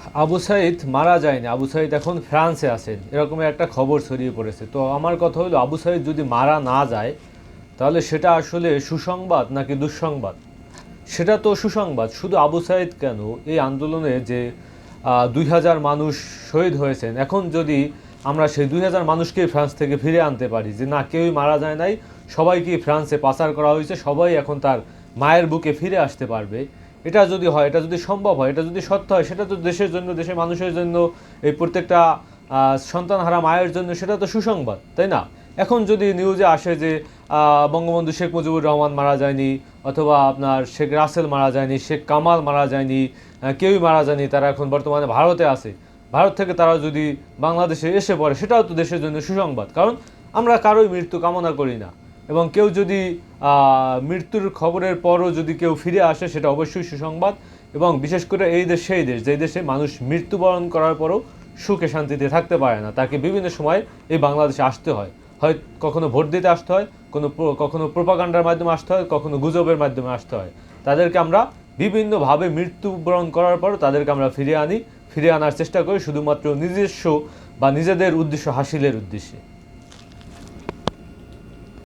আবু সাইদ মারা যায়নি। আবু সাইদ এখন ফ্রান্সে আছেন। এরকম একটা খবর ছড়িয়ে পড়েছে। তো আমার কথা হলো, আবু সাইদ যদি মারা না যায়, তাহলে সেটা আসলে সুসংবাদ নাকি দুঃসংবাদ? সেটা তো সুসংবাদ। শুধু আবু সাইদ কেন? এই আন্দোলনে যে দুই হাজার মানুষ শহীদ হয়েছেন, এখন যদি আমরা সেই দুই হাজার মানুষকেই ফ্রান্স থেকে ফিরে আনতে পারি, যে না, কেউই মারা যায় নাই সবাইকে ফ্রান্সে পাচার করা হয়েছে, সবাই এখন তার মায়ের বুকে ফিরে আসতে পারবে এটা যদি হয় এটা যদি সম্ভব হয় এটা যদি সত্য হয় সেটা তো দেশের জন্য দেশের মানুষের জন্য এই প্রত্যেকটা আহ, সন্তানহারা মায়ের জন্য সেটা তো সুসংবাদ তাই না? এখন যদি নিউজে আসে যে বঙ্গবন্ধু শেখ মুজিবুর রহমান মারা যায়নি অথবা আপনার শেখ রাসেল মারা যায়নি শেখ কামাল মারা যায়নি কেউই মারা যায়নি তারা এখন বর্তমানে ভারতে আছে। ভারত থেকে তারা যদি বাংলাদেশে এসে পড়ে সেটাও তো দেশের জন্য সুসংবাদ। কারণ আমরা কারোই মৃত্যু কামনা করি না। এবং কেউ যদি মৃত্যুর খবরের পরও যদি কেউ ফিরে আসে, সেটা অবশ্যই সুসংবাদ। এবং বিশেষ করে এই দেশ, সেই দেশ যে দেশে মানুষ মৃত্যুবরণ করার পরও সুখে শান্তিতে থাকতে পারে না, তাকে বিভিন্ন সময় এই বাংলাদেশে আসতে হয়। হয় কখনো ভোট দিতে আসতে হয়, কোনো কখনো প্রোপাগান্ডার মাধ্যমে আসতে হয়, কখনো গুজবের মাধ্যমে আসতে হয়। তাদেরকে আমরা বিভিন্নভাবে মৃত্যুবরণ করার পরও তাদেরকে আমরা ফিরিয়ে আনি, ফিরিয়ে আনার চেষ্টা করি, শুধুমাত্র নিজস্ব বা নিজেদের উদ্দেশ্য হাসিলের উদ্দেশ্যে।